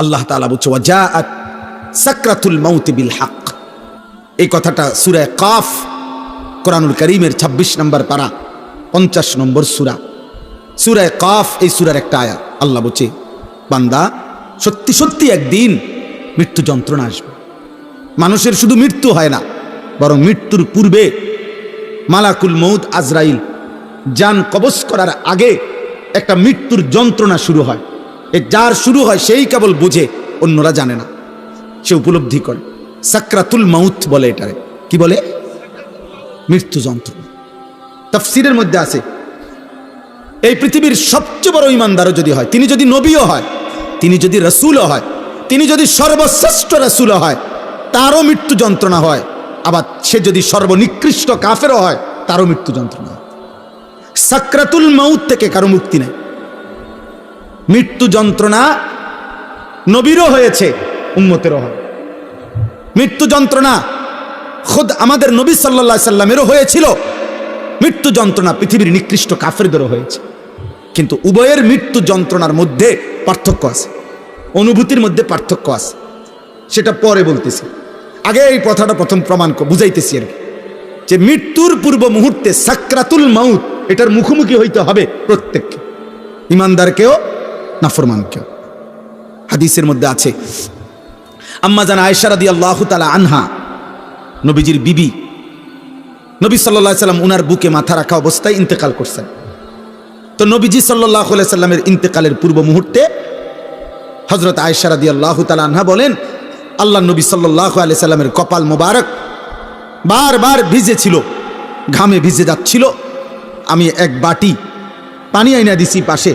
আল্লাহ তাআলা বলছে ওয়াজাআত সাকরাতুল মাউত বিল হক। এই কথাটা সুরায় কাফ, কোরআনুল করিমের ২৬ নম্বর পারা, পঞ্চাশ নম্বর সুরা। সুরায় কাফ, এই সুরার একটা আয়া আল্লাহ বলছে, বান্দা, সত্যি সত্যি একদিন মৃত্যু যন্ত্রণা আসবে। মানুষের শুধু মৃত্যু হয় না, বরং মৃত্যুর পূর্বে মালাকুল মৌদ আজরাইল, যান কবজ করার আগে একটা মৃত্যুর যন্ত্রণা শুরু হয়। এ যার শুরু হয় সেই কেবল বুঝে, অন্যরা জানে না। সে উপলব্ধি করে। সাকরাতুল মাউথ বলে এটারে। কি বলে? মৃত্যু যন্ত্রণা তফসিরের মধ্যে আছে, এই পৃথিবীর সবচেয়ে বড় ইমানদারও যদি হয়, তিনি যদি নবীও হয়, তিনি যদি রসুলও হয়, তিনি যদি সর্বশ্রেষ্ঠ রসুলও হয়, তারও মৃত্যু যন্ত্রণা হয়। আবার সে যদি সর্বনিকৃষ্ট কাফেরও হয়, তারও মৃত্যু যন্ত্রণা হয়। সাকরাতুল মৌত থেকে কারও মুক্তি নেই। মৃত্যু যন্ত্রণা নবীরও হয়েছে, উম্মতেরও হয়। মৃত্যু যন্ত্রণা খোদ আমাদের নবী সাল্লা সাল্লামেরও হয়েছিল। মৃত্যু যন্ত্রণা পৃথিবীর নিকৃষ্ট কাফেরদেরও হয়েছে। কিন্তু উভয়ের মৃত্যু যন্ত্রণার মধ্যে পার্থক্য আছে, অনুভূতির মধ্যে পার্থক্য আছে। সেটা পরে বলতেছি। আগে এই কথাটা প্রথম প্রমাণ বুঝাইতেছি আর। যে মৃত্যুর পূর্ব মুহূর্তে সাকরাতুল মাউত, এটার মুখোমুখি হইতে হবে প্রত্যেককে। ইমানদারকেও নাফরমানকেও হাদিসের মধ্যে আছে, আম্মা জান আয়েশা রাদিয়াল্লাহু তাআলা আনহা, নবীজির বিবি, নবী সাল্লাহ সাল্লাম উনার বুকে মাথা রাখা অবস্থায় ইন্তেকাল করছেন। তো নবীজি সাল্লাহ সাল্লামের ইন্তেকালের পূর্ব মুহূর্তে হজরত আয়সারাদি আল্লাহ তালা আনহা বলেন আল্লাহ নবী সাল্লাহ আলি সাল্লামের কপাল মোবারক বারবার ভিজে ছিল, ঘামে ভিজে যাচ্ছিল। আমি এক বাটি পানি আইনা দিছি পাশে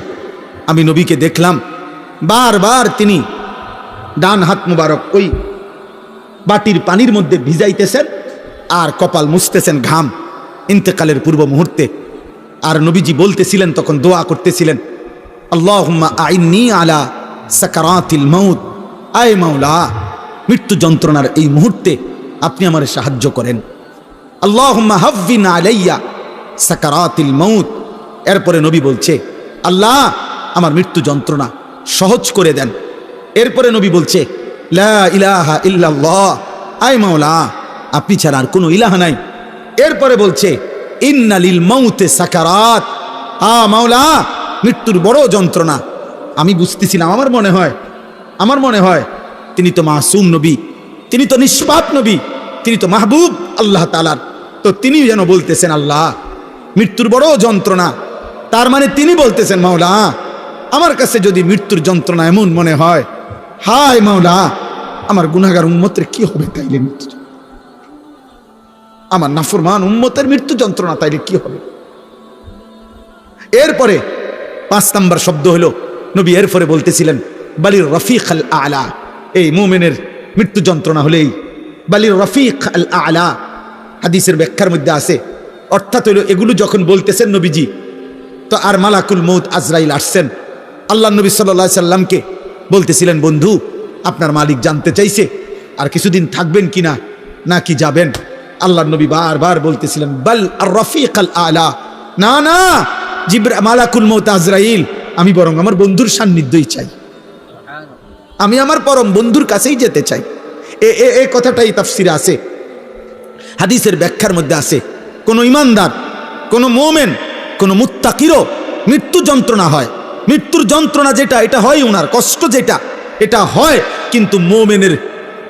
আমি নবীকে দেখলাম। বারবার তিনি ডান হাত মুবারক ওই বাটির পানির মধ্যে ভিজাইতেছেন আর কপাল মুছতেছেন ঘাম। ইন্তেকালের পূর্ব মুহূর্তে আর নবীজি বলতেছিলেন, তখন দোয়া করতেছিলেন, আল্লাহুম্মা আইন্নি আলা সাকারাতিল মৌত আয় মাওলা, মৃত্যু যন্ত্রণার এই মুহূর্তে আপনি আমার সাহায্য করেন। আল্লাহুম্মা হাফিন আলাইয়া সাকারাতিল মৌত এরপরে নবী বলছে, আল্লাহ আমার মৃত্যু যন্ত্রণা সহজ করে দেন। এরপরে নবী বলছে ইলাহা আয় মাওলা, আপনি ছাড়া আর কোনো ইলাহা নাই। এরপরে বলছে ইন্নালিল মৌতে সাকারাত। আ মাওলা, মৃত্যুর বড় যন্ত্রণা। আমি বুঝতেছিলাম, আমার মনে হয়, আমার মনে হয়, তিনি তো মাসুম নবী, তিনি তো নিষ্পাপ নবী, তিনি তো মাহবুব আল্লাহ তালার তো তিনি যেন বলতেছেন, আল্লাহ, মৃত্যুর বড় যন্ত্রণা। তার মানে তিনি বলতেছেন, মাওলা আমার কাছে যদি মৃত্যুর যন্ত্রণা এমন মনে হয়, হায় মাওলা, আমার গুনাগার উম্মতের কি হবে তাইলে মৃত্যু? আমার নাফরমান উম্মতের মৃত্যু যন্ত্রণা তাইলে কি হবে? এরপরে পাঁচ নাম্বার শব্দ হলো, নবী এরপরে বলতেছিলেন, বালির রফিক আল আলা। এই মোমেনের মৃত্যু যন্ত্রণা হলেই বালির রফিক আল আলা। হাদিসের ব্যাখ্যার মধ্যে আছে, অর্থাৎ হইল এগুলো যখন বলতেছেন নবীজি, তো আর মালাকুল মৌত আজরাইল আসছেন। আল্লাহ নবী সাল্লাহ সাল্লামকে বলতেছিলেন, বন্ধু, আপনার মালিক জানতে চাইছে, আর কিছুদিন থাকবেন কিনা নাকি যাবেন? আল্লাহ নবী বারবার বলতেছিলেন, বাল আর রফিক আল। আলা না না, জিব্রা, মালাকুল মৌত আজরাইল, আমি বরং আমার বন্ধুর সান্নিধ্যই চাই। আমি আমার পরম বন্ধুর কাছেই যেতে চাই। এ এ এ কথাটাই তাফসিরে আছে, হাদিসের ব্যাখ্যার মধ্যে আছে। কোন ইমানদার, কোন মোমেন, কোন মুত্তাকিরও মৃত্যু যন্ত্রণা হয়। মৃত্যুর যন্ত্রণা যেটা, এটা হয় ওনার কষ্ট যেটা, এটা হয়, কিন্তু মোমেনের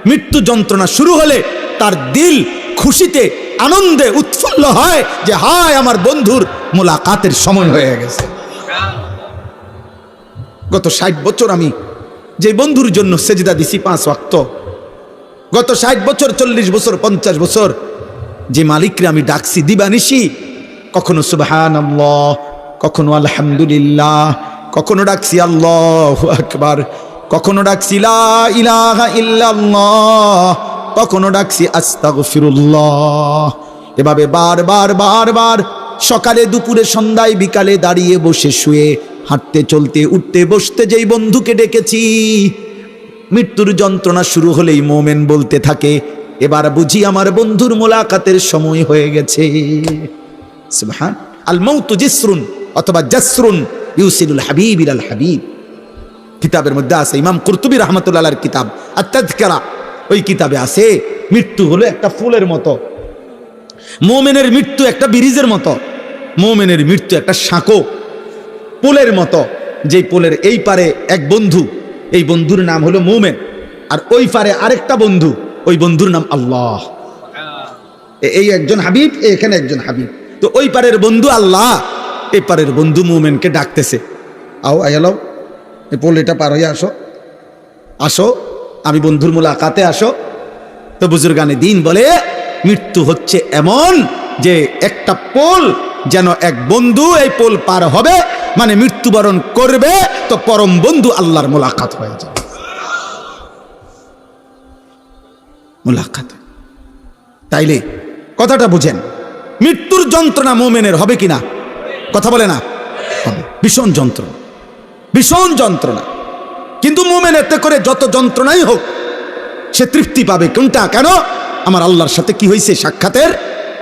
মৃত্যু যন্ত্রণা শুরু হলে তার দিল খুশিতে, আনন্দে উৎফুল্ল হয় যে, হায়, আমার বন্ধুর মোলাকাতের সময় হয়ে গেছে। গত ষাট বছর আমি যে বন্ধুর জন্য সেজদা দিছি পাঁচ ওয়াক্ত, গত ষাট বছর, চল্লিশ বছর, পঞ্চাশ বছর, যে মালিকরে আমি ডাকছি দিবানিসি কখনো আল্লাহ কখনো আলহামদুলিল্লাহ কখনো ডাকছি আল্লাহ আকবার, কখনো ডাকছি ইলাহা কখনো ডাকছি আস্তাগফিরুল্লাহ। এভাবে বারবার বারবার সকালে, দুপুরে, সন্ধ্যায়, বিকালে দাঁড়িয়ে বসে শুয়ে, হাঁটতে, চলতে, উঠতে, বসতে যেই বন্ধুকে ডেকেছি, মৃত্যুর যন্ত্রণা শুরু হলেই মোমেন বলতে থাকে, এবার বুঝি আমার বন্ধুর মোলাকাতের সময় হয়ে গেছে। সুবহান আল মৌতু জিসরুন অথবা জাসরুন। ইউসিলুল হাবিব ইলাল হাবিব। কিতাবের মধ্যে আছে ইমাম কুরতুবী রহমতুল্লাহর কিতাব আত্মাদকারা ওই কিতাবে আছে, মৃত্যু হলো একটা ফুলের মতো। মোমেনের মৃত্যু একটা ব্রিজের মতো। মোমেনের মৃত্যু একটা সাঁকো, পোলের মতো। যেই পোলের এই পারে এক বন্ধু, এই বন্ধুর নাম হলো মোমেন। আর ওই পারে আরেকটা বন্ধু, ওই বন্ধুর নাম আল্লাহ। এই একজন হাবিব এখানে একজন হাবিব। তো ওই পারের বন্ধু আল্লাহ। এই পারের বন্ধু মোমেনকে ডাকতেছে। আও আয়ালো এই পোল এটা পার হয়ে আসো। আসো, আমি বন্ধুর মোলাকাতে আসো। তো বুজুর্গানে দিন বলে, মৃত্যু হচ্ছে এমন যে একটা পোল যেন এক বন্ধু এই পোল পার হবে মানে মৃত্যুবরণ করবে, তো পরম বন্ধু আল্লাহর মোলাকাত হয়ে যাবে। মোলাকাত। তাইলে কথাটা বুঝেন, মৃত্যুর যন্ত্রণা মোমেনের হবে কিনা? কথা বলে না? হবে। ভীষণ যন্ত্রণা। ভীষণ যন্ত্রণা। কিন্তু মোমেন এতে করে যত যন্ত্রণাই হোক, সে তৃপ্তি পাবে কোনটা? কেন? আমার আল্লাহর সাথে কি হয়েছে? সাক্ষাতের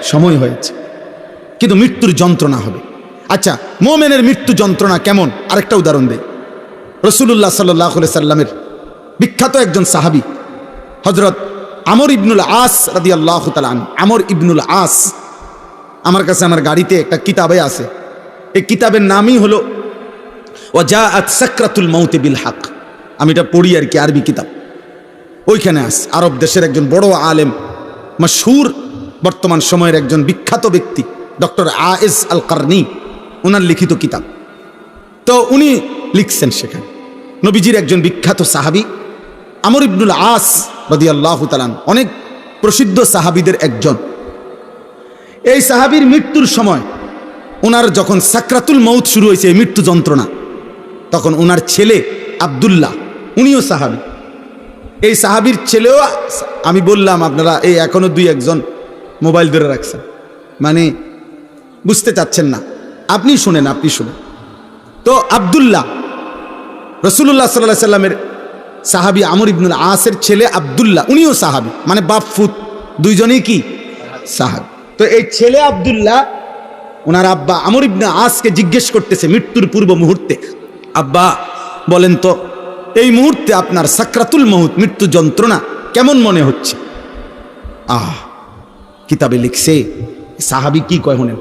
সময় হয়েছে। কিন্তু মৃত্যুর যন্ত্রণা হবে। আচ্ছা মোমেনের মৃত্যু যন্ত্রণা কেমন? আরেকটা উদাহরণ দেয় রসুল্লাহ সাল্লাহ সাল্লামের বিখ্যাত একজন সাহাবি হজরত আমর ইবনুল আস রাদি আল্লাহ আমর ইবনুল আস, আমার কাছে আমার গাড়িতে একটা কিতাবে আছে। এই কিতাবের নামই হলো ও যা আত সাকরাতুল মৌতে বিল হাক। আমি এটা পড়ি আর কি, আরবি কিতাব। ওইখানে আস, আরব দেশের একজন বড় আলেম, মশহুর বর্তমান সময়ের একজন বিখ্যাত ব্যক্তি, ডক্টর আয়েস আল কারনি ওনার লিখিত কিতাব। তো উনি লিখছেন সেখানে, নবীজির একজন বিখ্যাত সাহাবি, আমর ইবনুল আস রদি আল্লাহ তালান অনেক প্রসিদ্ধ সাহাবিদের একজন। এই সাহাবির মৃত্যুর সময় ওনার যখন সাকরাতুল মৌত শুরু হয়েছে মৃত্যু যন্ত্রণা, তখন ওনার ছেলে আবদুল্লাহ, উনিও সাহাবি। এই সাহাবির ছেলেও, আমি বললাম, আপনারা এই এখনও দুই একজন মোবাইল ধরে রাখছেন। মানে বুঝতে চাচ্ছেন না। আপনি শুনেন আপনি শুনেন। তো আবদুল্লাহ রসুল্লাহ সাল্লাহ সাল্লামের সাহাবি আমর ইবনুল আসের ছেলে আবদুল্লাহ, উনিও সাহাবি। মানে বাপ ফুত, দুইজনেই কি? সাহাবি। তো এই ছেলে আবদুল্লাহ ওনার আব্বা আমর ইবনে আসকে জিজ্ঞেস করতেছে মৃত্যুর পূর্ব মুহূর্তে, আব্বা, বলেন তো, এই মুহূর্তে আপনার সাকরাতুল মহুত মৃত্যু যন্ত্রণা কেমন মনে হচ্ছে? আহ, কিতাবে লিখছে সাহাবি কি কয় শুনেন?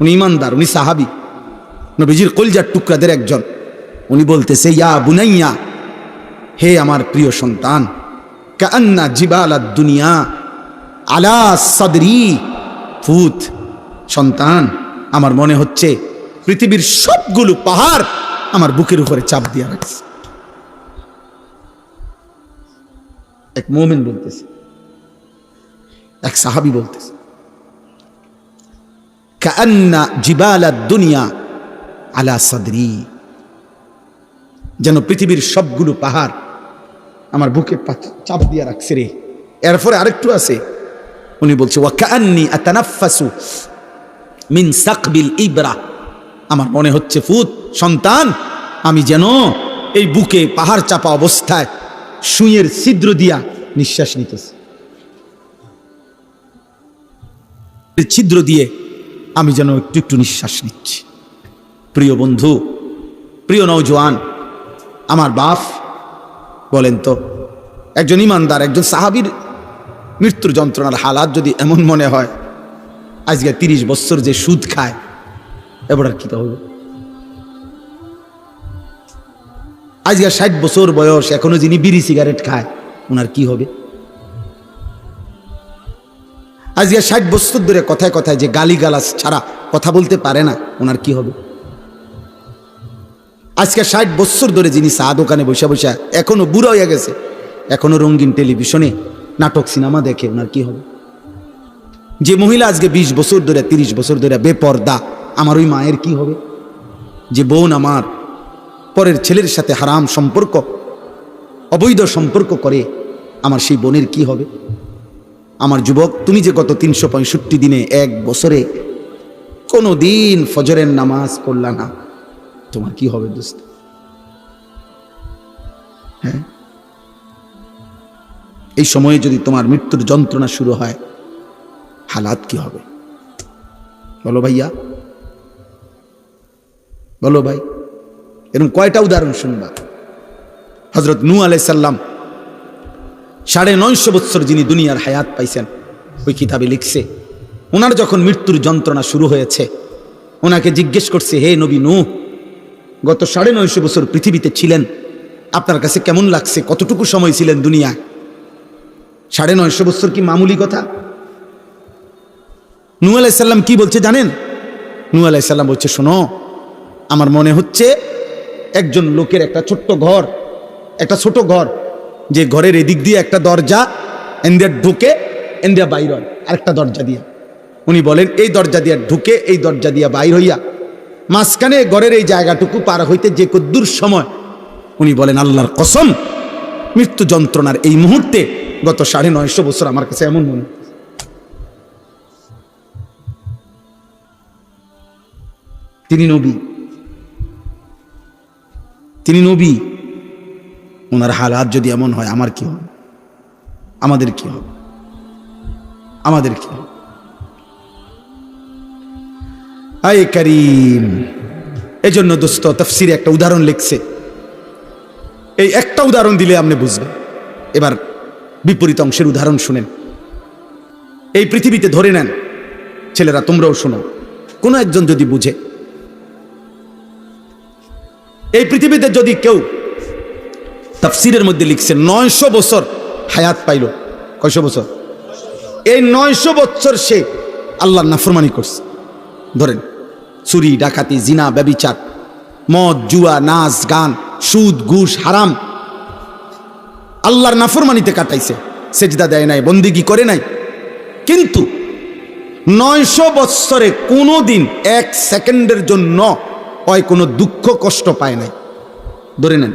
উনি ইমানদার, উনি সাহাবি, নবীজির কলজার টুকরাদের একজন। উনি বলতেছে, ইয়া বুনাইয়া, হে আমার প্রিয় সন্তান কান্না জিবালা দুনিয়া আলা সদরি ফুত। সন্তান, আমার মনে হচ্ছে পৃথিবীর সবগুলো পাহাড় আমার বুকের উপরে চাপ দিয়ে রাখছে। এক মোমেন বলতেছে, এক সাহাবি বলতেছে দুনিয়া আলা সদরি যেন পৃথিবীর সবগুলো পাহাড় আমার বুকে চাপ দিয়ে রাখছে রে। এরপরে আরেকটু আছে, উনি বলছে মিন সাকবিল ইবরা। আমার মনে হচ্ছে, ফুত, সন্তান, আমি যেন এই বুকে পাহাড় চাপা অবস্থায় সুইয়ের ছিদ্র দিয়া নিঃশ্বাস নিতেছি। ছিদ্র দিয়ে আমি যেন একটু একটু নিঃশ্বাস নিচ্ছি। প্রিয় বন্ধু, প্রিয় নৌজওয়ান আমার বাপ বলেন তো, একজন ইমানদার, একজন সাহাবীর মৃত্যুর যন্ত্রণার হালাত যদি এমন মনে হয় আজকে তিরিশ বছর যে সুদ খায়, এবার আর কি হলো আজকে ষাট বছর বয়স, এখনও যিনি বিড়ি সিগারেট খায় ওনার কি হবে? আজকে ষাট বছর ধরে কথায় কথায় যে গালি গালাস ছাড়া কথা বলতে পারে না ওনার কি হবে? আজকে ষাট বছর ধরে যিনি চা দোকানে বসে বসে, এখনও বুড়ো হয়ে গেছে, এখনও রঙিন টেলিভিশনে নাটক সিনেমা দেখে ওনার কি হবে? যে মহিলা আজকে ২০ বছর ধরে ৩০ বছর ধরে বেপর্দা, আমার ওই মায়ের কি হবে? যে বোন আমার পরের ছেলের সাথে হারাম সম্পর্ক, অবৈধ সম্পর্ক করে, আমার সেই বোনের কি হবে? আমার যুবক, তুমি যে গত তিনশো পঁয়ষট্টি দিনে এক বছরে কোনো দিন ফজরের নামাজ পড়লা না, তোমার কি হবে দোস্ত? হ্যাঁ? এই সময়ে যদি তোমার মৃত্যুর যন্ত্রণা শুরু হয় হালাত কি হবে? বলো ভাইয়া। বলো ভাই। এরকম কয়টা উদাহরণ শুনবা? হজরত নু আলাইসাল্লাম সাড়ে নয়শো বৎসর যিনি দুনিয়ার হায়াত পাইছেন, ওই কিতাবে লিখছে ওনার যখন মৃত্যুর যন্ত্রণা শুরু হয়েছে ওনাকে জিজ্ঞেস করছে, হে নবী নূহ, গত সাড়ে নয়শো বছর পৃথিবীতে ছিলেন, আপনার কাছে কেমন লাগছে? কতটুকু সময় ছিলেন দুনিয়ায়? সাড়ে নয়শো বছর কি মামুলি কথা? নু আলাইসাল্লাম কি বলছে জানেন? নু আলাইসাল্লাম বলছে, শোনো, আমার মনে হচ্ছে একজন লোকের একটা ছোট্ট ঘর, একটা ছোট ঘর, যে ঘরের এদিক দিয়ে একটা দরজা এন্দিয়া ঢুকে এন্দিয়া বাইর হয়, আরেকটা দরজা দিয়ে। উনি বলেন, এই দরজা দিয়ে ঢুকে, এই দরজা দিয়ে বাইর হইয়া, মাঝখানে ঘরের এই জায়গাটুকু পার হইতে যে কদ্দুর সময়। উনি বলেন, আল্লাহর কসম, মৃত্যু যন্ত্রণার এই মুহূর্তে গত সাড়ে নয়শো বছর আমার কাছে এমন মনে তিনি নবী। তিনি নবী। ওনার হালাত যদি এমন হয়, আমার কি হবে? আমাদের কি হবে? আমাদের কি হবে? আয় করিম! এজন্য দোস্ত, তফসিরে একটা উদাহরণ লিখছে। এই একটা উদাহরণ দিলে আপনি বুঝবেন। এবার বিপরীত অংশের উদাহরণ শুনেন। এই পৃথিবীতে ধরে নেন, ছেলেরা তোমরাও শোনো। কোনো একজন যদি বুঝে এই পৃথিবীতে যদি কেউ তাফসিরের মধ্যে লিখছে, নয়শো বছর হায়াত পাইল। কয়শো বছর? এই নয়শো বছর সে আল্লাহর নাফরমানি করছে। ধরেন, চুরি, ডাকাতি, জিনা, ব্যবিচার, মদ, জুয়া, নাচ, গান, সুদ, ঘুষ, হারাম আল্লাহর নাফরমানিতে কাটাইছে। সেজদা দেয় নাই, বন্দিগি করে নাই। কিন্তু নয়শো বৎসরে কোনো দিন এক সেকেন্ডের জন্য হয় কোনো দুঃখ, কষ্ট পায় নাই। ধরে নেন,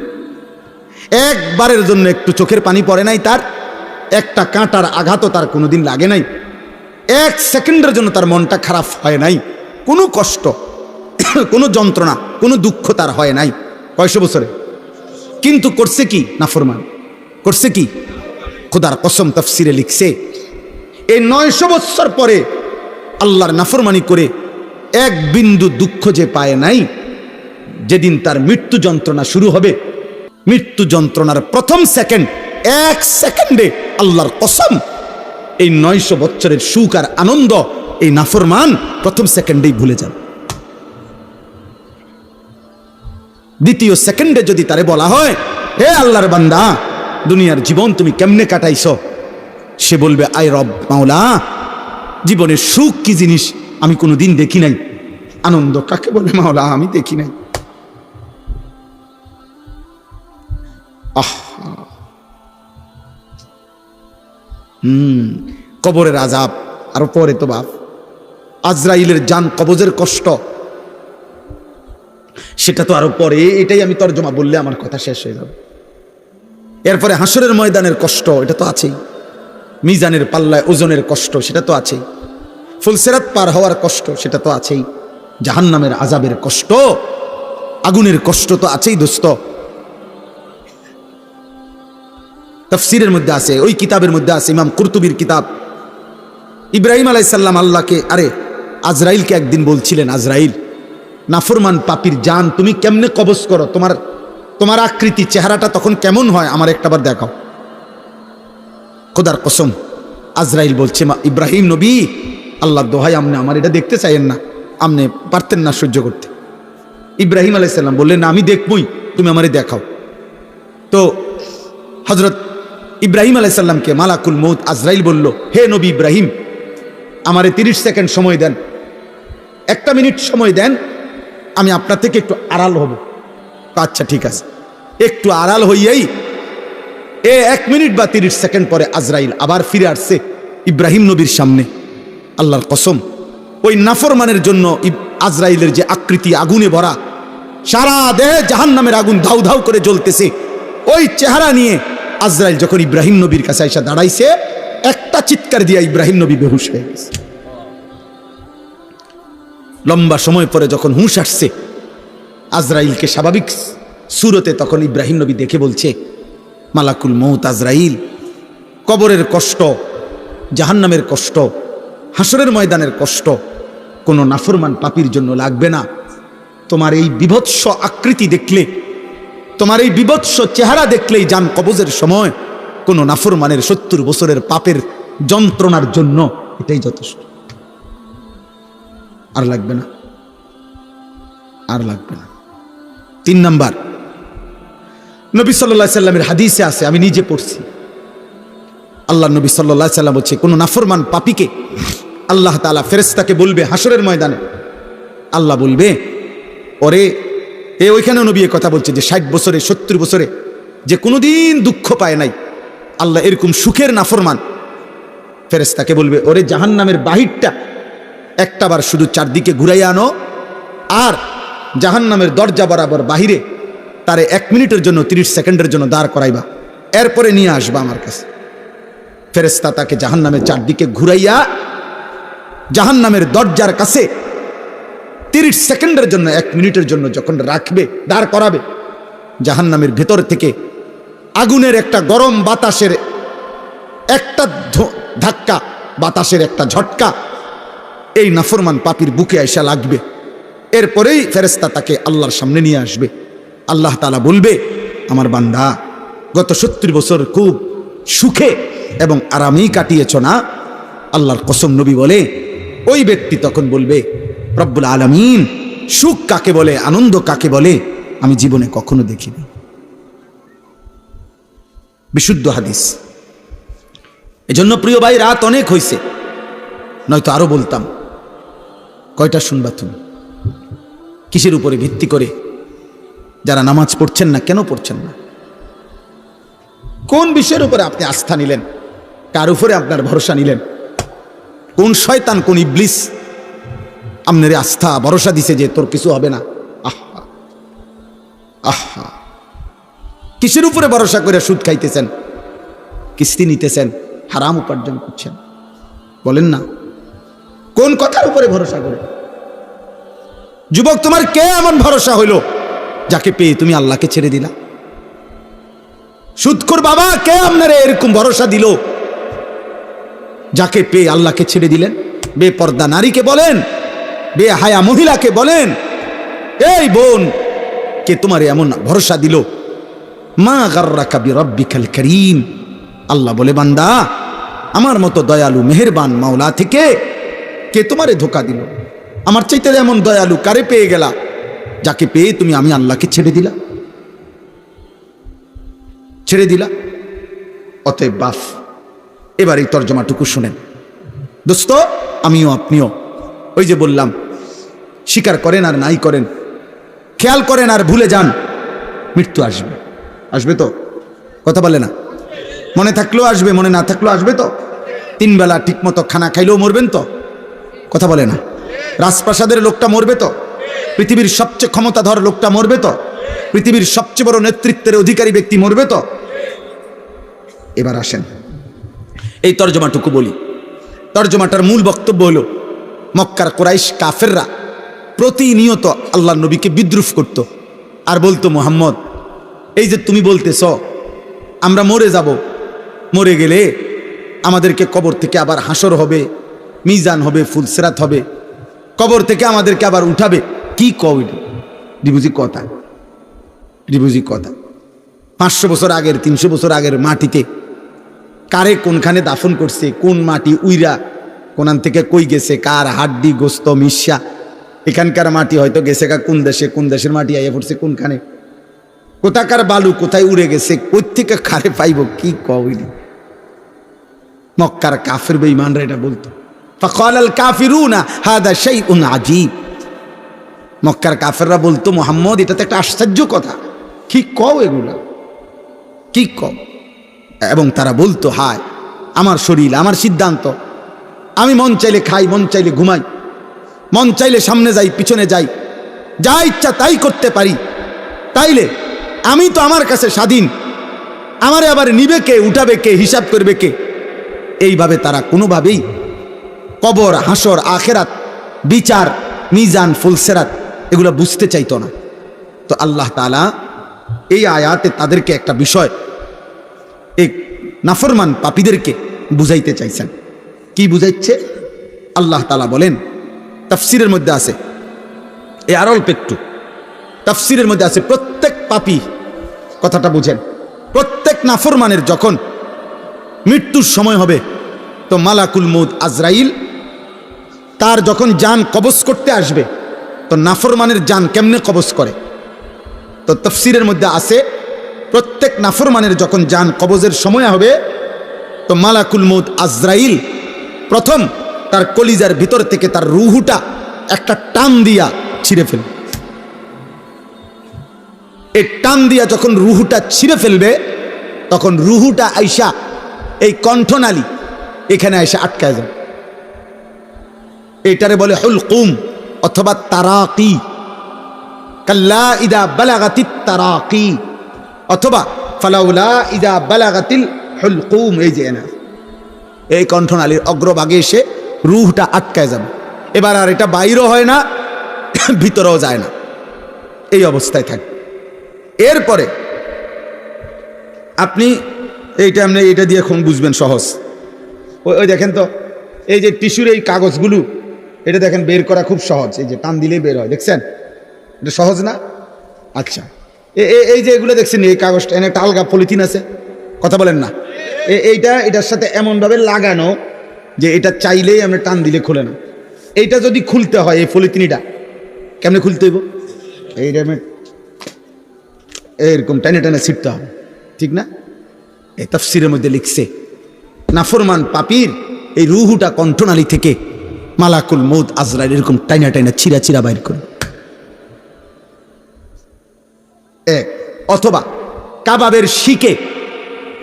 একবারের জন্য একটু চোখের পানি পড়ে নাই তার, একটা কাঁটার আঘাতও তার কোনোদিন লাগে নাই। এক সেকেন্ডের জন্য তার মনটা খারাপ হয় নাই। কোনো কষ্ট, কোনো যন্ত্রণা, কোনো দুঃখ তার হয় নাই। কয়শো বছরে? কিন্তু করছে কি? নাফরমান করছে কি? খোদার কসম তফসিরে লিখছে, এই নয়শো বৎসর পরে আল্লাহর নাফরমানি করে এক বিন্দু দুঃখ যে পায় নাই যেদিন তার মৃত্যু যন্ত্রণা শুরু হবে, মৃত্যু যন্ত্রণার প্রথম সেকেন্ড, এক সেকেন্ডে আল্লাহর কসম, এই নয়শো বছরের সুখ আর আনন্দ, এই নাফরমান প্রথম সেকেন্ডেই ভুলে যান দ্বিতীয় সেকেন্ডে যদি তারে বলা হয়, হে আল্লাহর বান্দা, দুনিয়ার জীবন তুমি কেমনে কাটাইছ? সে বলবে, আই রব, মাওলা, জীবনের সুখ কি জিনিস আমি কোনো দিন দেখি নাই। আনন্দ কাকে বলে, মাওলা, আমি দেখি নাই? আহ। হুম, কবরের আজাব আরও পরে তো বাপ। আজরাইলের যান কবজের কষ্ট। সেটা তো আরও পরে, এটাই আমি তর্জমা বললে আমার কথা শেষ হয়ে যাবে। এরপরে হাসরের ময়দানের কষ্ট, এটা তো আছেই। মিজানের পাল্লায় ওজনের কষ্ট, সেটা তো আছেই। ফুলসেরাত পার হওয়ার কষ্ট, সেটা তো আছেই। জাহান্নামের আজাবের কষ্ট, আগুনের কষ্ট তো আছেই দোস্ত। তফসিরের মধ্যে আছে, ওই কিতাবের মধ্যে আছে, ইমাম কুরতুবির কিতাব। ইব্রাহিম আলাইসাল্লাম আল্লাহকে, আরে, আজরাইলকে একদিন বলছিলেন, আজরাইল, নাফরমান পাপির জান, তুমি কেমনে কবজ করো? তোমার তোমার আকৃতি, চেহারাটা তখন কেমন হয়? আমার একটাবার দেখাও। খোদার কসম, আজরাইল বলছে, মা, ইব্রাহিম নবী আল্লাহ দোহাই আমনে আমার এটা দেখতে চাইেন না আমনে পারতেন না সহ্য করতে। ইব্রাহিম আলাইসাল্লাম বললেন, না, আমি দেখবই, তুমি আমারে দেখাও। তো হজরত ইব্রাহিম আলাইসাল্লামকে মালাকুল মৌত আজরাইল বলল, হে নবী ইব্রাহিম, আমারে তিরিশ সেকেন্ড সময় দেন। একটা মিনিট সময় দেন, আমি আপনার থেকে একটু আড়াল হব। আচ্ছা ঠিক আছে। একটু আড়াল হইয়াই এ এক মিনিট বা তিরিশ সেকেন্ড পরে আজরাইল আবার ফিরে আসছে ইব্রাহিম নবীর সামনে। আল্লাহর কসম, ওই নাফরমানের জন্য আজরাইলের যে আকৃতি আগুনে ভরা, সারা দেহে জাহান নামের আগুন ধাউ ধাউ করে জ্বলতেছে। ওই চেহারা নিয়ে আজরাইল যখন ইব্রাহিম নবীর কাছে এসে দাঁড়াইছে, একটা চিৎকার দিয়া ইব্রাহিম নবী বেহুশ হয়ে গেছে। লম্বা সময় পরে যখন হুঁশ আসছে, আজরাইলকে স্বাভাবিক সুরতে তখন ইব্রাহিম নবী দেখে বলছে, মালাকুল মৌত আজরাইল, কবরের কষ্ট, জাহান্নামের কষ্ট, হাসরের ময়দানের কষ্ট, কোনো নাফরমান পাপির জন্য লাগবে না। তোমার এই বিভৎস আকৃতি দেখলে তোমার এই বিভৎস চেহারা দেখলেই যান কবজের সময়। কোনো নাফরমানের সত্তর বছরের পাপের যন্ত্রণার জন্য এটাই যথেষ্ট। আর লাগবে না। আর লাগবে না। তিন নাম্বার, নবী সাল্লাহ সাল্লামের হাদিসে আছে, আমি নিজে পড়ছি। আল্লাহ নবী সাল্লাহ সাল্লাম বলছে কোনো নাফরমান পাপিকে আল্লাহ তালা ফেরেস্তাকে বলবে হাসরের ময়দানে। আল্লাহ বলবে, ওরে এ ওইখানেও নবী কথা বলছে যে ষাট বছরে, সত্তর বছরে যে কোনোদিন দুঃখ পায় নাই। আল্লাহ এরকম সুখের নাফরমান। ফেরেস্তাকে বলবে, ওরে জাহান নামের বাহিরটা একটাবার শুধু চারদিকে ঘুরাইয়া আনো আর জাহান নামের দরজা বরাবর বাহিরে তারে এক মিনিটের জন্য, তিরিশ সেকেন্ডের জন্য দাঁড় করাইবা। এরপরে নিয়ে আসবা আমার কাছে। ফেরেস্তা তাকে জাহান নামের চারদিকে ঘুরাইয়া জাহান নামের দরজার কাছে তিরিশ সেকেন্ডের জন্য, এক মিনিটের জন্য যখন রাখবে, দাঁড় করাবে জাহান নামের ভেতর থেকে আগুনের একটা গরম বাতাসের একটা ধাক্কা, বাতাসের একটা ঝটকা, এই নাফরমান পাপির বুকে আইসা লাগবে। এরপরেই ফেরেস্তা তাকে আল্লাহর সামনে নিয়ে আসবে। আল্লাহ তালা বলবে, আমার বান্দা, গত সত্তর বছর খুব সুখে এবং আরামেই কাটিয়েছ না? আল্লাহর কসম নবী বলে, ওই ব্যক্তি তখন বলবে রব্বুল আলমিন সুখ কাকে বলে, আনন্দ কাকে বলে, আমি জীবনে কখনো দেখিনি। বিশুদ্ধ হাদিস। এজন্য প্রিয় ভাই, রাত অনেক হয়েছে নয়তো আরও বলতাম। কয়টা শুনবা তুমি? কিসের উপরে ভিত্তি করে? যারা নামাজ পড়ছেন না, কেন পড়ছেন না? কোন বিষয়ের উপরে আপনি আস্থা নিলেন? কার উপরে আপনার ভরসা নিলেন? কোন শয়তান, কোন ইবলিস আপনার আস্থা, ভরসা দিছে যে তোর কিছু হবে না। আহা আহা। কিসের উপরে ভরসা করে সুদ খাইতেছেন? কিস্তি নিতেছেন, হারাম উপার্জন করছেন। বলেন না, কোন কথার উপরে ভরসা করে? যুবক, তোমার কে এমন ভরসা হইল যাকে পেয়ে তুমি আল্লাহকে ছেড়ে দিলা? সুদখোর বাবা, কে আপনারে এরকম ভরসা দিল যাকে পেয়ে আল্লাহকে ছেড়ে দিলেন? বেপর্দা নারীকে বলেন বে হায়া মহিলাকে বলেন, এই বোন, কে তোমার এমন ভরসা দিল? মা গার্রা কাবি রব্বিকাল করিম। আল্লাহ বলে, বান্দা, আমার মতো দয়ালু, মেহেরবান মাওলা থেকে কে তোমারে ধোকা দিল? আমার চাইতে এমন দয়ালু কারে পেয়ে গেলা, যাকে পেয়ে তুমি আমি আল্লাহকে ছেড়ে দিলা? ছেড়ে দিলা? অতএব বাফ এবার এই তর্জমাটুকু শুনেন। দোস্ত, আমিও আপনিও ওই যে বললাম স্বীকার করেন আর নাই করেন, খেয়াল করেন আর ভুলে যান, মৃত্যু আসবে। আসবে তো? কথা বলে না? মনে থাকলেও আসবে, মনে না থাকলেও আসবে তো? তিন বেলা ঠিক মতো খানা খাইলেও মরবেন তো? কথা বলে না? রাজপ্রাসাদের লোকটা মরবে তো? পৃথিবীর সবচেয়ে ক্ষমতাধর লোকটা মরবে তো? পৃথিবীর সবচেয়ে বড় নেতৃত্বের অধিকারী ব্যক্তি মরবে তো? এবার আসেন। এই তর্জমাটুকু বলি। তর্জমাটার মূল বক্তব্য হলো মক্কার কোরাইশ কাফেররা প্রতিনিয়ত আল্লাহ নবীকে বিদ্রুপ করত। আর বলতো, মোহাম্মদ, এই যে তুমি বলতেছ, আমরা মরে যাব। মরে গেলে আমাদেরকে কবর থেকে আবার হাসর হবে, মিজান হবে, ফুলসেরাত হবে। কবর থেকে আমাদেরকে আবার উঠাবে। কি কবে ডিবুজি কথা। ডিবুজি কথা। পাঁচশো বছর আগের, তিনশো বছর আগের মাটিতে কারে কোনখানে দাফন করছে, কোন মাটি উইরা কোনান থেকে কই গেছে? কার হাড্ডি, গোস্ত, মিশা? এখানকার মাটি হয়তো গেছে কা কোন দেশে? কোন দেশের মাটি আইয়া পড়ছে কোনখানে? কোথাকার বালু কোথায় উড়ে গেছে? কোথেকে খারে পাইব? কি কইলি মক্কার কাফের বেঈমানরা এটা বলতো। মক্কার কাফেররা বলতো, মোহাম্মদ এটা একটা আশ্চর্য কথা। কি কও এগুলা? কি এবং তারা বলতো, হায়, আমার শরীর, আমার সিদ্ধান্ত আমি মন চাইলে খাই, মন চাইলে ঘুমাই। মন চাইলে সামনে যাই, পিছনে যাই। যা ইচ্ছা তাই করতে পারি। তাইলে আমি তো আমার কাছে স্বাধীন। আমারে আবার নিবে কে, উঠাবে কে, হিসাব করবে কে? এইভাবে তারা কোনোভাবেই কবর, হাসর, আখেরাত, বিচার, মিজান, ফুলসেরাত এগুলো বুঝতে চাইতো না। তো আল্লাহ তালা এই আয়াতে তাদেরকে একটা বিষয়, এই নাফরমান পাপীদেরকে বুঝাইতে চাইছেন। কি বুঝাইছে? আল্লাহ তালা বলেন, তাফসিরের মধ্যে আছে, এ আর অল্প একটু। তাফসিরের মধ্যে আছে, প্রত্যেক পাপি কথাটা বুঝেন। প্রত্যেক নাফরমানের যখন মৃত্যুর সময় হবে, তো মালাকুল মৌদ আজরাইল, তার যখন যান কবজ করতে আসবে, তো নাফরমানের যান কেমনে কবজ করে? তো তফসিরের মধ্যে আছে, প্রত্যেক নাফরমানের যখন যান কবজের সময় হবে, তো মালাকুল মৌদ আজরাইল প্রথম তার কলিজার ভিতর থেকে তার রুহুটা একটা টান দিয়া ছিঁড়ে ফেলবে। এই টান দিয়া যখন রুহুটা ছিঁড়ে ফেলবে, তখন রুহুটা আইসা এই কণ্ঠনালী এখানে আইসা আটকায় যাবে। এটারে বলে হুলকুম অথবা তারাকি। কাল্লা ইদা বালাগাতি তারাকি। অথবা ফালাউলা ইদা বালাগাতিল হুলকুম এই যে না এই কণ্ঠনালীর অগ্রভাগে এসে রুহটা আটকায় যাবে। এবার আর এটা বাইরও হয় না, ভিতরেও যায় না। এই অবস্থায় থাকে। এরপরে আপনি এইটা আপনি এটা দিয়ে এখন বুঝবেন সহজ। ওই ওই দেখেন তো, এই যে টিস্যুর এই কাগজগুলো, এটা দেখেন বের করা খুব সহজ। এই যে টান দিলেই বের হয়, দেখছেন? এটা সহজ না? আচ্ছা। এই যে এগুলো দেখছেন, এই কাগজটা, এনে একটা আলগা পলিথিন আছে। কথা বলেন না। এইটা, এটার সাথে এমনভাবে লাগানো যে এটা চাইলেই আমরা টান দিলে খুলে না। এইটা যদি খুলতে হয়, এই পলিথিনিটা, কেমনে খুলতে হইব? আমি এরকম টেনে টেনে ছিটতে হবে, ঠিক না? এই তফসিরের মধ্যে লিখছে, নাফরমান পাপির এই রুহুটা কণ্ঠনালী থেকে মালাকুল মৌদ আজরাইল এরকম টাইনা টাইনা চিরা চিরা বাইর করে। এক, অথবা কাবাবের শিকে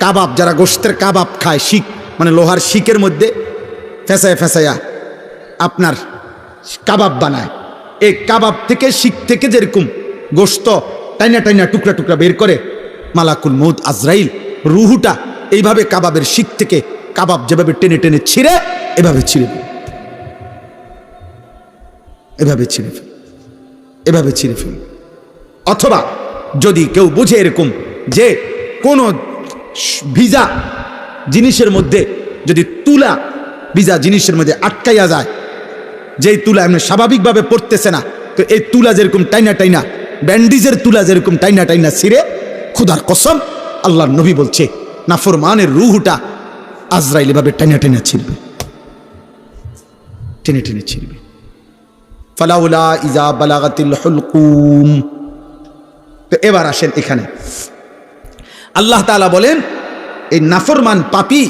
কাবাব, যারা গোস্তের কাবাব খায় শিক মানে লোহার শিকের মধ্যে ফেসায় ফেসায়া আপনার কাবাব বানায়। এই কাবাব থেকে শিক থেকে যেরকম গোস্ত টাইনা টাইনা, টুকরা টুকরা বের করে, মালাকুল মৌদ আজরাইল, রুহুটা এইভাবে কাবাবের শিক থেকে কাবাব যেভাবে টেনে টেনে ছিঁড়ে, এভাবে ছিঁড়ে। এভাবে ছিঁড়ে ফেলে। এভাবে ছিঁড়ে ফেলে। অথবা যদি কেউ বুঝে এরকম যে কোনো ভিজা জিনিসের মধ্যে, যদি তুলা ভিজা জিনিসের মধ্যে আটকাইয়া যায়, যেই তুলা এমনি স্বাভাবিকভাবে পড়তেছে না, তো এই তুলা যেরকম টাইনা টাইনা, ব্যান্ডিজের তুলা যেরকম টাইনা টাইনা ছিঁড়ে, খুদার কসম, আল্লাহর নবী বলছে, নাফরমানের রুহুটা আজরাইল এভাবে টাইনা টাইনা ছিঁড়বে। টেনে টেনে ছিঁড়বে। ফালাউলা ইজা বালাগাতিল হুলকুম। তো এবার আসেন এখানে। আল্লাহ তাআলা বলেন, এই নাফরমান পাপি,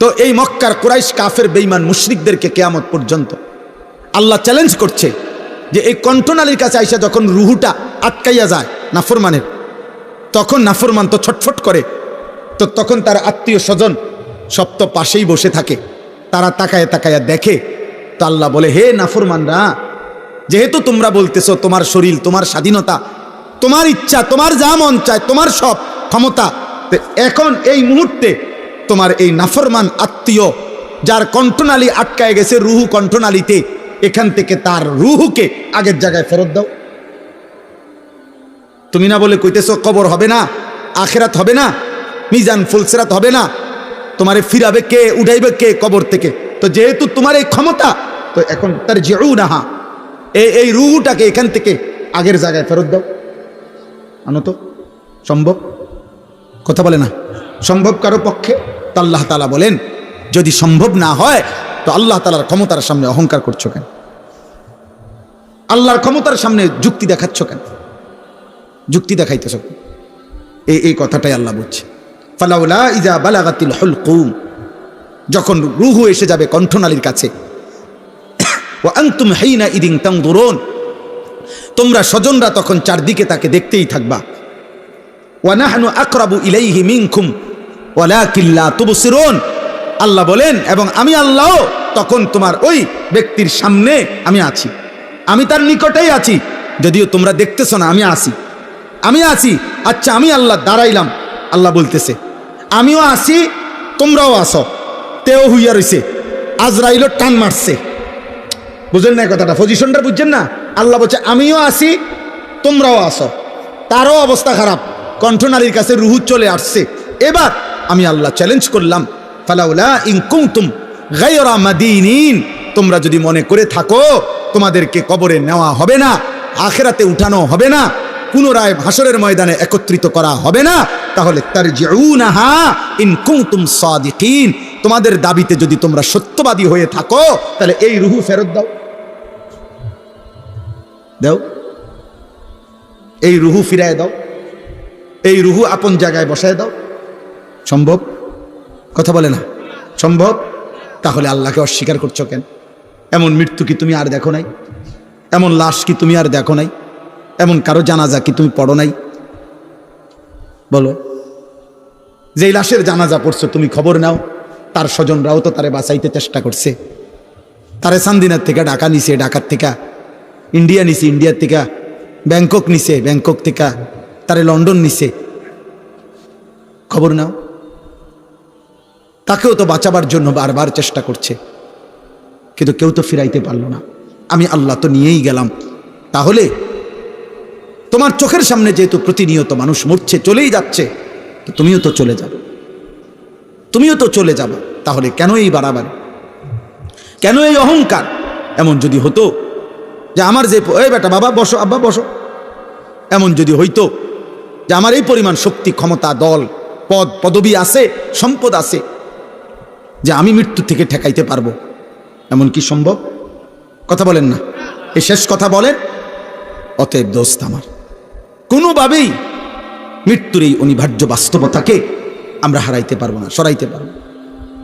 তো এই মক্কার কুরাইশ কাফের বেইমান মুশরিকদেরকে কেয়ামত পর্যন্ত। আল্লাহ চ্যালেঞ্জ করছে যে এই কণ্ঠনালীর কাছে আইসা যখন রুহুটা আটকাইয়া যায় নাফরমানের, তখন নাফরমান তো ছটফট করে, তো তখন তার আত্মীয় স্বজন সব তো পাশেই বসে থাকে, তারা তাকায় তাকায়া দেখে, তো আল্লাহ বলে, হে নাফরমানরা, যেহেতু তোমরা বলতেছো তোমার শরীর, তোমার স্বাধীনতা তোমার ইচ্ছা, তোমার যা মন চায়, তোমার সব ক্ষমতা। এখন এই মুহূর্তে তোমার এই নাফরমান আত্মীয়, যার কণ্ঠনালী আটকায় গেছে রুহু কণ্ঠনালীতে, এখান থেকে তার রুহুকে আগের জায়গায় ফেরত দাও। তুমি না বলে কইতেছ কবর হবে না, আখেরাত হবে না, মিজান ফুলসেরাত হবে না, তোমারে ফিরাবে কে, উঠাইবে কে কবর থেকে? তো যেহেতু তোমার এই ক্ষমতা, তো এখন তার জেউ নাহা এই এই রুহুটাকে এখান থেকে আগের জায়গায় ফেরত দাও। আনো তো। সম্ভব? কথা বলে না। সম্ভব কারও পক্ষে? তো আল্লাহ তালা বলেন। যদি সম্ভব না হয়, তো আল্লাহ তালার ক্ষমতার সামনে অহংকার করছ কেন? আল্লাহর ক্ষমতার সামনে যুক্তি দেখাচ্ছ কেন? যুক্তি দেখাইতেছ? এই এই কথাটাই আল্লাহ বলছে। ফালাউলা ইজা বালাগাতিল হুলকুম যখন রুহু এসে যাবে কণ্ঠনালীর কাছে। ও আন্তুম হাইনা ইদিং তাংদুরুন তোমরা স্বজনরা তখন চারদিকে তাকে দেখতেই থাকবা। ওয়ানাহনু আকরাবু ইলাইহি মিনকুম, ওয়ালাকিন লা তুবসিরুন। আল্লাহ বলেন, এবং আমি আল্লাহ, তখন তোমার ওই ব্যক্তির সামনে আমি আছি। আমি তার নিকটেই আছি, যদিও তোমরা দেখতেছো না, আমি আছি। আমি আছি আচ্ছা আমি আল্লাহ দাঁড়াইলাম। আল্লাহ বলতেছে, আমিও আছি, তোমরাও আসো তেও হইয়া রইছে, আজরাইলও টান মারছে। বুঝলেন না কথাটা? পজিশনটা বুঝছেন না? আল্লাহ বলছে, আমিও আসি তোমরাও আসো তারও অবস্থা খারাপ। কণ্ঠনালীর কাছে রুহু চলে আসছে। এবার আমি আল্লাহ চ্যালেঞ্জ করলাম, ফালাউলা ইনকুমতুম গায়রা মাদিনিন। তোমরা যদি মনে করে থাকো, তোমাদেরকে কবরে নেওয়া হবে না, আখেরাতে উঠানো হবে না, পুনরায় ভাসরের ময়দানে একত্রিত করা হবে না, তাহলে তার ইন কুনতুম সাদিকিন। তোমাদের দাবিতে যদি তোমরা সত্যবাদী হয়ে থাকো, তাহলে এই রুহু ফেরত দাও। দাও। এই রুহু ফিরায় দাও। এই রুহু আপন জায়গায় বসায় দাও। সম্ভব? কথা বলে না। সম্ভব? তাহলে আল্লাহকে অস্বীকার করছ কেন? এমন মৃত্যু কি তুমি আর দেখো নাই? এমন লাশ কি তুমি আর দেখো নাই? এমন কারও জানাজা কি তুমি পড়ো নাই? বলো। যেই লাশের জানাজা পড়ছো, তুমি খবর নাও। তার স্বজনরাও তো তারে বাঁচাইতে চেষ্টা করছে। তারে সান্দিনার থেকে ডাকা নিছে, ডাকার থেকে ইন্ডিয়া নিছে ইন্ডিয়ার থেকে ব্যাংকক নিছে ব্যাংকক থেকে, তারে লন্ডন নিছে। খবর নাও। তাকেও তো বাঁচাবার জন্য বারবার চেষ্টা করছে। কিন্তু কেউ তো ফিরাইতে পারল না। আমি আল্লাহ তো নিয়েই গেলাম। তাহলে, তোমার চোখের সামনে যেহেতু প্রতিনিয়ত মানুষ মরছে, চলেই যাচ্ছে, তো তুমিও তো চলে যাবে। তুমিও তো চলে যাবে। তাহলে কেন এই বাড়াবাড়ি? কেন এই অহংকার? এমন যদি হতো যে আমার যে এই বেটা বাবা, বসো, আব্বা, বসো। এমন যদি হইতো যে আমার এই পরিমাণ শক্তি, ক্ষমতা, দল, পদ, পদবি আছে, সম্পদ আছে, যে আমি মৃত্যু থেকে ঠেকাইতে পারব, এমন কি সম্ভব? কথা বলেন না। এই শেষ কথা বলেন, অতএব দোস্ত আমার, কোনোভাবেই মৃত্যুর এই অনিবার্য বাস্তবতাকে আমরা হারাইতে পারব না, সরাইতে পারব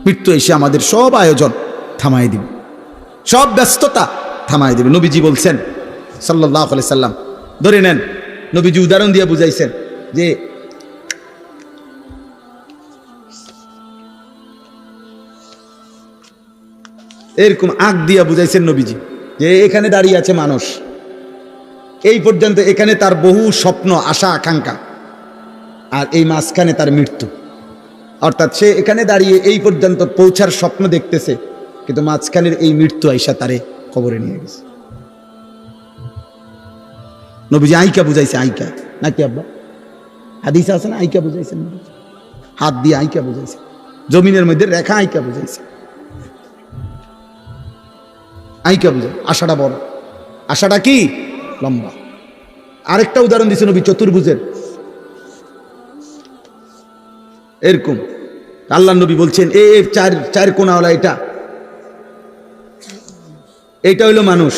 মৃত্যু এসে আমাদের সব আয়োজন থামাই দিবে। সব ব্যস্ততা থামাই দেবে। নবীজি বলছেন সাল্লাহ সাল্লাম, ধরে নেন, নবীজি উদাহরণ দিয়ে বুঝাইছেন যে, এরকম আঁক দিয়া বুঝাইছেন নবীজি যে, এখানে দাঁড়িয়ে আছে মানুষ। এই পর্যন্ত এখানে তার বহু স্বপ্ন, আশা, আকাঙ্ক্ষা। আর এই মাঝখানে তার মৃত্যু। অর্থাৎ সে এখানে দাঁড়িয়ে এই পর্যন্ত পৌঁছার স্বপ্ন দেখতেছে, কিন্তু মাঝখানের এই মৃত্যু আইসা তারে খবরে নিয়ে গেছে। নবীজি আইকা বুঝাইছে, আইকা। নাকি আব্বা? হাদিসে আছে না? আইকা বুঝাইছেন হাত দিয়ে আইকা বুঝাইছে। জমিনের মধ্যে রেখা আইকা বুঝাইছে। আইকা বুঝাই আশাটা বড়। আশাটা কি? লম্বা। আরেকটা উদাহরণ দিচ্ছে নবী চতুর্ভুজের। এরকম। আল্লাহ নবী বলছেন, এ এ, চার চার কোনাওয়ালা এটা। এইটা হইল মানুষ।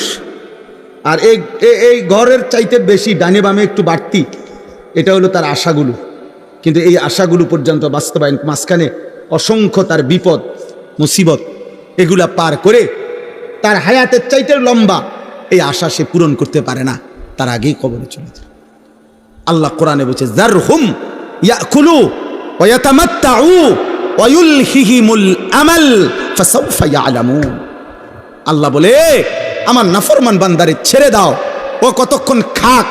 আর এই এই ঘরের চাইতে বেশি ডানে বামে একটু বাড়তি, এটা হলো তার আশাগুলো। কিন্তু এই আশাগুলো পর্যন্ত বাস্তবায়ন মাঝখানে অসংখ্য তার বিপদ, মুসিবত, এগুলা পার করে তার হায়াতের চাইতে লম্বা এই আশা সে পূরণ করতে পারে না। তার আগেই কবরে চলে যায়। আল্লাহ কোরআনে বলছে জার হুম ওয়াতামাত্তাউ ওয়ায়ুলহিহিমুল আমাল, ফাসাউফা ইয়ালামুন। আল্লাহ বলে, আমার নাফরমান বান্দারে ছেড়ে দাও। ও কতক্ষণ খাক,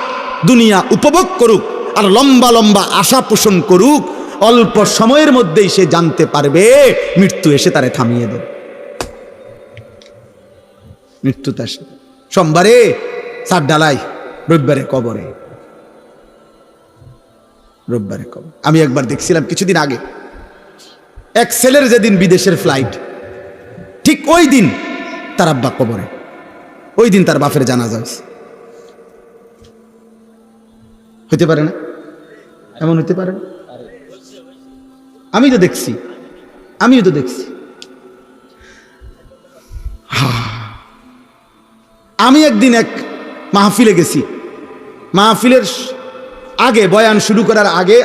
দুনিয়া উপভোগ করুক আর লম্বা লম্বা আশা পোষণ করুক, অল্প সময়ের মধ্যেই সে জানতে পারবে, মৃত্যু এসে তারে থামিয়ে দেবে। মৃত্যু তার সোমবারে সাত ডালাই, রবিবারে কবরে। রোববারে কবর। আমি একবার দেখছিলাম কিছুদিন আগে। এক ছেলের যেদিন বিদেশের ফ্লাইট ঠিক ওই দিন তার আব্বা কবরে। ওই দিন তার বাপের জানা হয়েছে। হতে পারে না? এমন হতে পারে না? আমি তো দেখছি। আমিও তো দেখছি। আমি একদিন এক মাহফিলে গেছি। মাহফিলের আগে বয়ান শুরু করার আগে